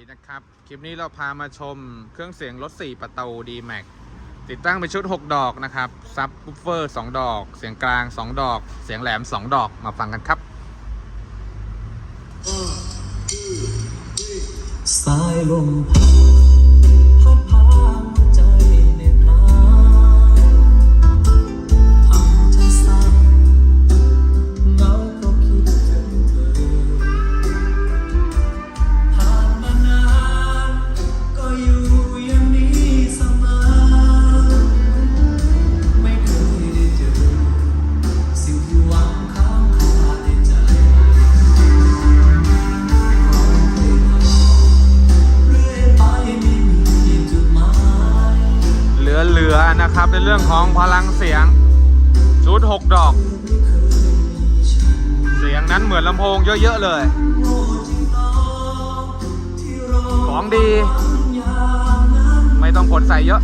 ดีนะครับ คลิปนี้เราพามาชมเครื่องเสียงรถ 4 ประตู D Max ติดตั้งเป็นชุด 6 ดอกนะครับ ซับวูฟเฟอร์ 2 ดอก เสียงกลาง 2 ดอก เสียงแหลม 2 ดอกมาฟังกันครับสายลมพั ลือนะครับในเรื่องของพลังเสียงชุด 6 ดอก เสียงนั้นเหมือนลำโพงเยอะๆเลย ของดี ไม่ต้องผลใส่เยอะ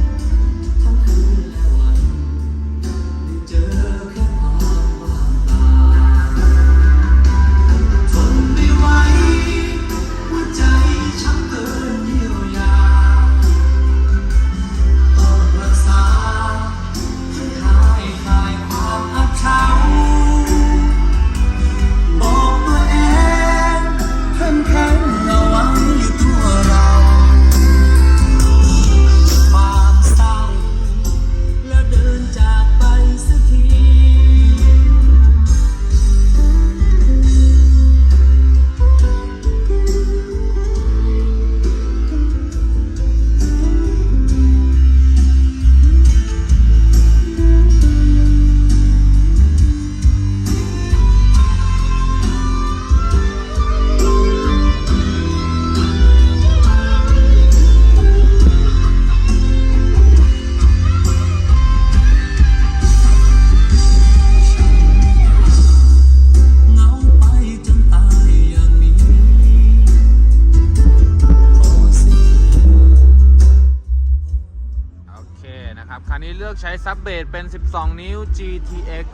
คนะครับคันนี้เลือกใช้ซับเบสเป็น 12 นิ้ว GTX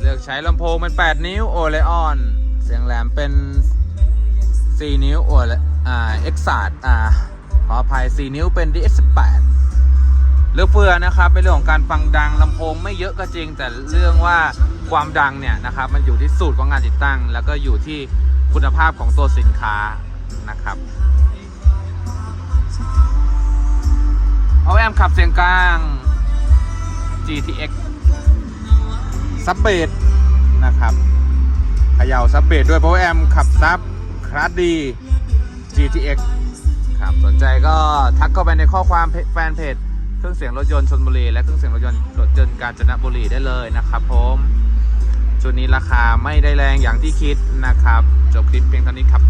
เลือกใช้ลำโพงเป็น 8 นิ้ว o l e o n เสียงแหลมเป็น 4 นิ้ว o l e อ่า e x a t อ่าขออภัย 4 นิ้วเป็น DX18 เลือกเฟือนะครับเป็นเรื่องของการฟังดังลำโพงไม่เยอะก็จริง แต่เรื่องว่าความดังเนี่ยนะครับมันอยู่ที่สูตรของงานติดตั้ง แล้วก็อยู่ที่คุณภาพของตัวสินค้านะครับ เอาแอมขับเสียงกลาง GTX ซับเบสนะครับเขย่าซับเบสด้วยเพราะว่าแอมขับซับคลาสดี GTX ครับสนใจก็ทักเข้าไปในข้อความแฟนเพจเครื่องเสียงรถยนต์ชนบุรีและเครื่องเสียงรถยนต์รถยนต์กาญจนบุรีได้เลยนะครับผมชุดนี้ราคาไม่ได้แรงอย่างที่คิดนะครับ จบคลิปเพียงเท่านี้ครับ